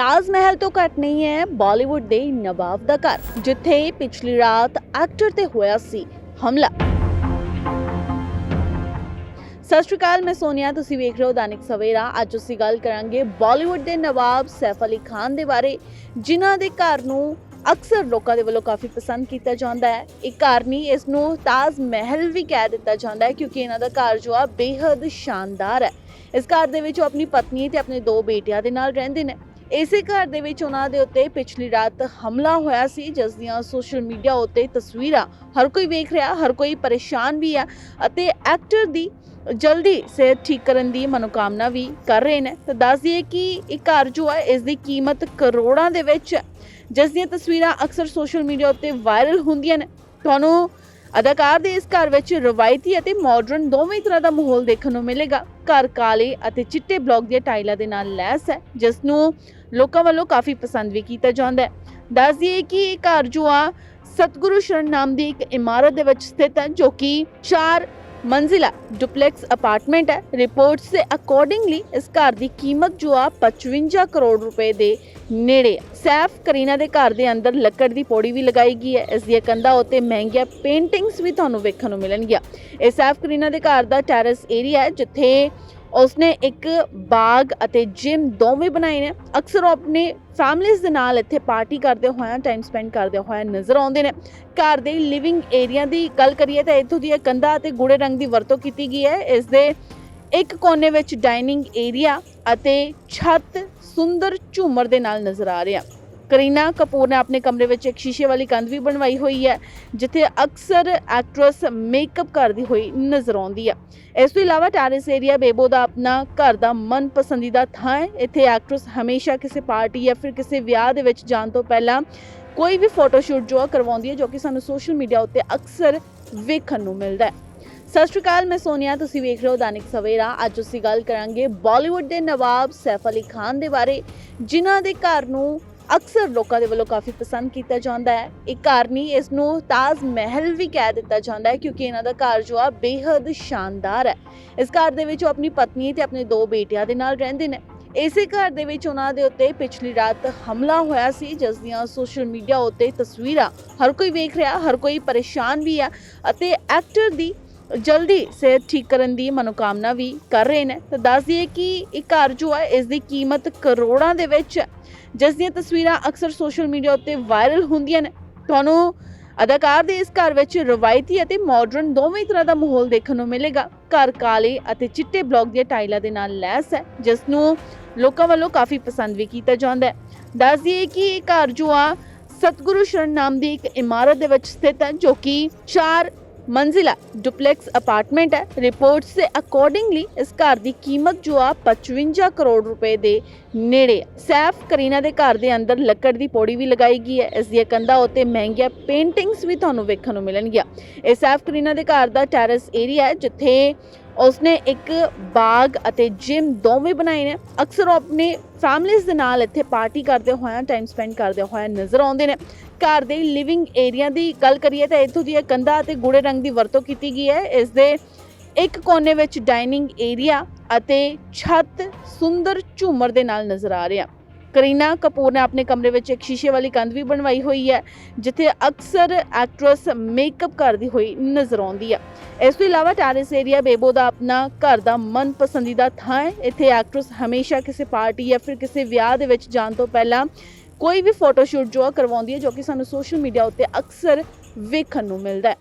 ਤਾਜ ਮਹਿਲ ਤੋਂ ਘੱਟ ਨਹੀਂ ਹੈ, ਬਾਲੀਵੁੱਡ ਦੇ ਨਵਾਬ ਦਾ ਘਰ, ਜਿੱਥੇ ਪਿਛਲੀ ਰਾਤ ਐਕਟਰ ਤੇ ਹੋਇਆ ਸੀ ਹਮਲਾ। ਸਤਿ ਸ਼੍ਰੀ ਅਕਾਲ, ਮੈਂ ਸੋਨੀਆ, ਤੁਸੀਂ ਵੇਖ ਰਹੇ ਹੋ ਦਾਨਿਕ ਸਵੇਰਾ। ਅੱਜ ਅਸੀਂ ਗੱਲ ਕਰਾਂਗੇ ਬਾਲੀਵੁੱਡ ਦੇ ਨਵਾਬ ਸੈਫ ਅਲੀ ਖਾਨ ਦੇ ਬਾਰੇ, ਜਿਨ੍ਹਾਂ ਦੇ ਘਰ ਨੂੰ ਅਕਸਰ ਲੋਕਾਂ ਦੇ ਵੱਲੋਂ ਕਾਫੀ ਪਸੰਦ ਕੀਤਾ ਜਾਂਦਾ ਹੈ। ਇਹ ਘਰ ਨਹੀਂ ਇਸ ਨੂੰ ਤਾਜ ਮਹਿਲ ਵੀ ਕਹਿ ਦਿੱਤਾ ਜਾਂਦਾ ਹੈ, ਕਿਉਂਕਿ ਇਹਨਾਂ ਦਾ ਘਰ ਜੋ ਆ ਬੇहद ਸ਼ਾਨਦਾਰ ਹੈ। ਇਸ ਘਰ ਦੇ ਵਿੱਚ ਉਹ ਆਪਣੀ ਪਤਨੀ ਤੇ ਆਪਣੇ ਦੋ ਬੇਟਿਆਂ ਦੇ ਨਾਲ ਰਹਿੰਦੇ ਨੇ। ਇਸੇ ਘਰ ਦੇ ਵਿੱਚ ਉਹਨਾਂ ਦੇ ਉੱਤੇ ਪਿਛਲੀ ਰਾਤ ਹਮਲਾ ਹੋਇਆ ਸੀ, ਜਿਸ ਦੀਆਂ ਸੋਸ਼ਲ ਮੀਡੀਆ ਉੱਤੇ ਤਸਵੀਰਾਂ ਹਰ ਕੋਈ ਵੇਖ ਰਿਹਾ, ਹਰ ਕੋਈ ਪਰੇਸ਼ਾਨ ਵੀ ਹੈ ਅਤੇ ਐਕਟਰ ਦੀ ਜਲਦੀ ਸਿਹਤ ਠੀਕ ਕਰਨ ਦੀ ਮਨੋਕਾਮਨਾ ਵੀ ਕਰ ਰਹੇ ਨੇ। ਤਾਂ ਦੱਸ ਦਈਏ ਕਿ ਇਹ ਘਰ ਜੋ ਹੈ, ਇਸ ਦੀ ਕੀਮਤ ਕਰੋੜਾਂ ਦੇ ਵਿੱਚ ਹੈ, ਜਿਸ ਦੀਆਂ ਤਸਵੀਰਾਂ ਅਕਸਰ ਸੋਸ਼ਲ ਮੀਡੀਆ ਉੱਤੇ ਵਾਇਰਲ ਹੁੰਦੀਆਂ ਨੇ। ਤੁਹਾਨੂੰ ਅਦਾਕਾਰ ਦੇ ਇਸ ਘਰ ਵਿੱਚ ਰਵਾਇਤੀ ਅਤੇ ਮਾਡਰਨ ਦੋਵੇਂ ਤਰ੍ਹਾਂ ਦਾ ਮਾਹੌਲ ਦੇਖਣ ਨੂੰ ਮਿਲੇਗਾ। ਘਰ ਕਾਲੇ ਅਤੇ ਚਿੱਟੇ ਬਲੌਕ ਦੀਆਂ ਟਾਈਲਾਂ ਦੇ ਨਾਲ ਲੈਸ ਹੈ, ਜਿਸ ਨੂੰ ਲੋਕਾਂ ਵੱਲੋਂ ਕਾਫੀ ਪਸੰਦ ਵੀ ਕੀਤਾ ਜਾਂਦਾ ਹੈ। ਦੱਸ ਦਈਏ ਕਿ ਇਹ ਘਰ ਜੋ ਆ ਸਤਗੁਰੂ ਸ਼ਰਨ ਨਾਮ ਦੀ ਇੱਕ ਇਮਾਰਤ ਦੇ ਵਿੱਚ ਸਥਿਤ ਹੈ, ਜੋ ਕਿ 4 ਮੰਜ਼ਿਲਾ ਡੁਪਲੈਕਸ ਅਪਾਰਟਮੈਂਟ ਹੈ ਰਿਪੋਰਟਸ ਦੇ ਅਕੋਰਡਿੰਗਲੀ ਇਸ ਘਰ ਦੀ ਕੀਮਤ ਜੋ ਆ 55 ਕਰੋੜ ਰੁਪਏ ਦੇ ਨੇੜੇ ਸੈਫ ਕਰੀਨਾ ਦੇ ਘਰ ਦੇ ਅੰਦਰ ਲੱਕੜ ਦੀ ਪੌੜੀ ਵੀ ਲਗਾਈ ਗਈ ਹੈ ਇਸ ਦੀਆਂ ਕੰਧਾਂ ਉੱਤੇ ਮਹਿੰਗੀਆਂ ਪੇਂਟਿੰਗਸ ਵੀ ਤੁਹਾਨੂੰ ਵੇਖਣ ਨੂੰ ਮਿਲਣਗੀਆਂ ਇਹ ਸੈਫ ਕਰੀਨਾ ਦੇ ਘਰ ਦਾ ਟੈਰੇਸ ਏਰੀਆ ਹੈ ਜਿੱਥੇ ਉਸਨੇ ਇੱਕ ਬਾਗ ਅਤੇ ਜਿਮ ਦੋਵੇਂ ਬਣਾਏ ਨੇ। ਅਕਸਰ ਉਹ ਆਪਣੇ ਫੈਮਲੀਜ਼ ਦੇ ਨਾਲ ਇੱਥੇ ਪਾਰਟੀ ਕਰਦੇ ਹੋਇਆ ਟਾਈਮ ਸਪੈਂਡ ਕਰਦੇ ਹੋਇਆ ਨਜ਼ਰ ਆਉਂਦੇ ਨੇ। ਘਰ ਦੇ ਲਿਵਿੰਗ ਏਰੀਆ ਦੀ ਗੱਲ ਕਰੀਏ ਤਾਂ ਇੱਥੋਂ ਦੀਆਂ ਕੰਧਾਂ ਅਤੇ ਗੂੜੇ ਰੰਗ ਦੀ ਵਰਤੋਂ ਕੀਤੀ ਗਈ ਹੈ। ਇਸ ਦੇ ਇੱਕ ਕੋਨੇ ਵਿੱਚ ਡਾਈਨਿੰਗ ਏਰੀਆ ਅਤੇ ਛੱਤ ਸੁੰਦਰ ਝੂਮਰ ਦੇ ਨਾਲ ਨਜ਼ਰ ਆ ਰਿਹਾ। ਕਰੀਨਾ ਕਪੂਰ ਨੇ ਆਪਣੇ ਕਮਰੇ ਵਿੱਚ ਇੱਕ ਸ਼ੀਸ਼ੇ ਵਾਲੀ ਕੰਧ ਵੀ ਬਣਵਾਈ ਹੋਈ ਹੈ, ਜਿੱਥੇ ਅਕਸਰ ਐਕਟਰੈਸ ਮੇਕਅਪ ਕਰਦੀ ਹੋਈ ਨਜ਼ਰ ਆਉਂਦੀ ਹੈ। ਇਸ ਤੋਂ ਇਲਾਵਾ ਟੈਰਿਸ ਏਰੀਆ ਬੇਬੋ ਦਾ ਆਪਣਾ ਘਰ ਦਾ ਮਨਪਸੰਦੀਦਾ ਥਾਂ ਹੈ। ਇੱਥੇ ਐਕਟਰੈਸ ਹਮੇਸ਼ਾ ਕਿਸੇ ਪਾਰਟੀ ਜਾਂ ਫਿਰ ਕਿਸੇ ਵਿਆਹ ਦੇ ਵਿੱਚ ਜਾਣ ਤੋਂ ਪਹਿਲਾਂ ਕੋਈ ਵੀ ਫੋਟੋ ਸ਼ੂਟ ਜੋ ਆ ਕਰਵਾਉਂਦੀ ਹੈ, ਜੋ ਕਿ ਸਾਨੂੰ ਸੋਸ਼ਲ ਮੀਡੀਆ ਉੱਤੇ ਅਕਸਰ ਵੇਖਣ ਨੂੰ ਮਿਲਦਾ ਹੈ। ਸਤਿ ਸ਼੍ਰੀ ਅਕਾਲ, ਮੈਂ ਸੋਨੀਆ, ਤੁਸੀਂ ਵੇਖ ਰਹੇ ਹੋ ਦਾਨਿਕ ਸਵੇਰਾ। ਅੱਜ ਅਸੀਂ ਗੱਲ ਕਰਾਂਗੇ ਬਾਲੀਵੁੱਡ ਦੇ ਨਵਾਬ ਸੈਫ ਅਲੀ ਖਾਨ ਦੇ ਬਾਰੇ, ਜਿਨ੍ਹਾਂ ਦੇ ਘਰ ਨੂੰ ਅਕਸਰ ਲੋਕਾਂ ਦੇ ਵੱਲੋਂ ਕਾਫੀ ਪਸੰਦ ਕੀਤਾ ਜਾਂਦਾ ਹੈ। ਇਹ ਘਰ ਨਹੀਂ ਇਸ ਨੂੰ ਤਾਜ ਮਹਿਲ ਵੀ ਕਹਿ ਦਿੱਤਾ ਜਾਂਦਾ ਹੈ ਕਿਉਂਕਿ ਇਹਨਾਂ ਦਾ ਘਰ ਜੋ ਆ ਬੇहद ਸ਼ਾਨਦਾਰ ਹੈ। ਇਸ ਘਰ ਦੇ ਵਿੱਚ ਉਹ ਆਪਣੀ ਪਤਨੀ ਤੇ ਆਪਣੇ ਦੋ ਬੇਟਿਆਂ ਦੇ ਨਾਲ ਰਹਿੰਦੇ ਨੇ। ਇਸੇ ਘਰ ਦੇ ਵਿੱਚ ਉਹਨਾਂ ਦੇ ਉੱਤੇ ਪਿਛਲੀ ਰਾਤ ਹਮਲਾ ਹੋਇਆ ਸੀ, ਜਿਸ ਦੀਆਂ ਸੋਸ਼ਲ ਮੀਡੀਆ ਉੱਤੇ ਤਸਵੀਰਾਂ ਹਰ ਕੋਈ ਵੇਖ ਰਿਹਾ, ਹਰ ਕੋਈ ਪਰੇਸ਼ਾਨ ਵੀ ਹੈ ਅਤੇ ਐਕਟਰ ਦੀ ਜਲਦੀ ਸਿਹਤ ਠੀਕ ਕਰਨ ਦੀ ਮਨੋਕਾਮਨਾ ਵੀ ਕਰ ਰਹੇ ਨੇ। ਤਾਂ ਦੱਸ ਦਈਏ ਕਿ ਇਹ ਘਰ ਜੋ ਹੈ ਇਸ ਦੀ ਕੀਮਤ ਕਰੋੜਾਂ ਦੇ ਵਿੱਚ ਹੈ ਜਿਸ ਦੀਆਂ ਤਸਵੀਰਾਂ ਅਕਸਰ ਸੋਸ਼ਲ ਮੀਡੀਆ ਉੱਤੇ ਵਾਇਰਲ ਹੁੰਦੀਆਂ ਨੇ। ਤੁਹਾਨੂੰ ਅਦਾਕਾਰ ਦੇ ਇਸ ਘਰ ਵਿੱਚ ਰਵਾਇਤੀ ਅਤੇ ਮਾਡਰਨ ਦੋਵੇਂ ਤਰ੍ਹਾਂ ਦਾ ਮਾਹੌਲ ਦੇਖਣ ਨੂੰ ਮਿਲੇਗਾ। ਘਰ ਕਾਲੇ ਅਤੇ ਚਿੱਟੇ ਬਲੌਕ ਦੀਆਂ ਟਾਈਲਾਂ ਦੇ ਨਾਲ ਲੈਸ ਹੈ, ਜਿਸ ਨੂੰ ਲੋਕਾਂ ਵੱਲੋਂ ਕਾਫੀ ਪਸੰਦ ਵੀ ਕੀਤਾ ਜਾਂਦਾ ਹੈ। ਦੱਸ ਦਈਏ ਕਿ ਇਹ ਘਰ ਜੋ ਆ ਸਤਗੁਰੂ ਸ਼ਰਨ ਨਾਮ ਦੀ ਇੱਕ ਇਮਾਰਤ ਦੇ ਵਿੱਚ ਸਥਿਤ ਹੈ, ਜੋ ਕਿ 4 ਮੰਜ਼ਿਲਾ ਡੁਪਲੈਕਸ ਅਪਾਰਟਮੈਂਟ ਹੈ। ਰਿਪੋਰਟਸ ਦੇ ਅਕੋਰਡਿੰਗਲੀ ਇਸ ਘਰ ਦੀ ਕੀਮਤ ਜੋ ਆ 55 ਕਰੋੜ ਰੁਪਏ ਦੇ ਨੇੜੇ ਸੈਫ ਕਰੀਨਾ ਦੇ ਘਰ ਦੇ ਅੰਦਰ ਲੱਕੜ ਦੀ ਪੌੜੀ ਵੀ ਲਗਾਈ ਗਈ ਹੈ। ਇਸ ਦੀਆਂ ਕੰਧਾਂ ਉੱਤੇ ਮਹਿੰਗੀਆਂ ਪੇਂਟਿੰਗਸ ਵੀ ਤੁਹਾਨੂੰ ਵੇਖਣ ਨੂੰ ਮਿਲਣਗੀਆਂ। ਇਹ ਸੈਫ ਕਰੀਨਾ ਦੇ ਘਰ ਦਾ ਟੈਰੇਸ ਏਰੀਆ ਹੈ, ਜਿੱਥੇ ਉਸਨੇ ਇੱਕ ਬਾਗ ਅਤੇ ਜਿਮ ਦੋਵੇਂ ਬਣਾਏ ਨੇ। ਅਕਸਰ ਉਹ ਆਪਣੇ ਫੈਮਲੀਜ਼ ਦੇ ਨਾਲ ਇੱਥੇ ਪਾਰਟੀ ਕਰਦੇ ਹੋਇਆ ਟਾਈਮ ਸਪੈਂਡ ਕਰਦੇ ਹੋਇਆ ਨਜ਼ਰ ਆਉਂਦੇ ਨੇ। ਘਰ ਦੇ ਲਿਵਿੰਗ ਏਰੀਆ ਦੀ ਗੱਲ ਕਰੀਏ ਤਾਂ ਇੱਥੋਂ ਦੀਆਂ ਕੰਧਾਂ ਅਤੇ ਗੂੜੇ ਰੰਗ ਦੀ ਵਰਤੋਂ ਕੀਤੀ ਗਈ ਹੈ। ਇਸ ਦੇ ਇੱਕ ਕੋਨੇ ਵਿੱਚ ਡਾਈਨਿੰਗ ਏਰੀਆ ਅਤੇ ਛੱਤ ਸੁੰਦਰ ਝੂਮਰ ਦੇ ਨਾਲ ਨਜ਼ਰ ਆ ਰਿਹਾ। ਕਰੀਨਾ ਕਪੂਰ ਨੇ ਆਪਣੇ ਕਮਰੇ ਵਿੱਚ ਇੱਕ ਸ਼ੀਸ਼ੇ ਵਾਲੀ ਕੰਧ ਵੀ ਬਣਵਾਈ ਹੋਈ ਹੈ, ਜਿੱਥੇ ਅਕਸਰ ਐਕਟਰੈਸ ਮੇਕਅਪ ਕਰਦੀ ਹੋਈ ਨਜ਼ਰ ਆਉਂਦੀ ਹੈ। ਇਸ ਤੋਂ ਇਲਾਵਾ ਟੈਰਿਸ ਏਰੀਆ ਬੇਬੋ ਦਾ ਆਪਣਾ ਘਰ ਦਾ ਮਨ ਪਸੰਦੀਦਾ ਥਾਂ ਹੈ। ਇੱਥੇ ਐਕਟਰੈਸ ਹਮੇਸ਼ਾ ਕਿਸੇ ਪਾਰਟੀ ਜਾਂ ਫਿਰ ਕਿਸੇ ਵਿਆਹ ਦੇ ਵਿੱਚ ਜਾਣ ਤੋਂ ਪਹਿਲਾਂ ਕੋਈ ਵੀ ਫੋਟੋ ਸ਼ੂਟ ਜੋ ਆ ਕਰਵਾਉਂਦੀ ਹੈ, ਜੋ ਕਿ ਸਾਨੂੰ ਸੋਸ਼ਲ ਮੀਡੀਆ ਉੱਤੇ ਅਕਸਰ ਵੇਖਣ ਨੂੰ ਮਿਲਦਾ ਹੈ।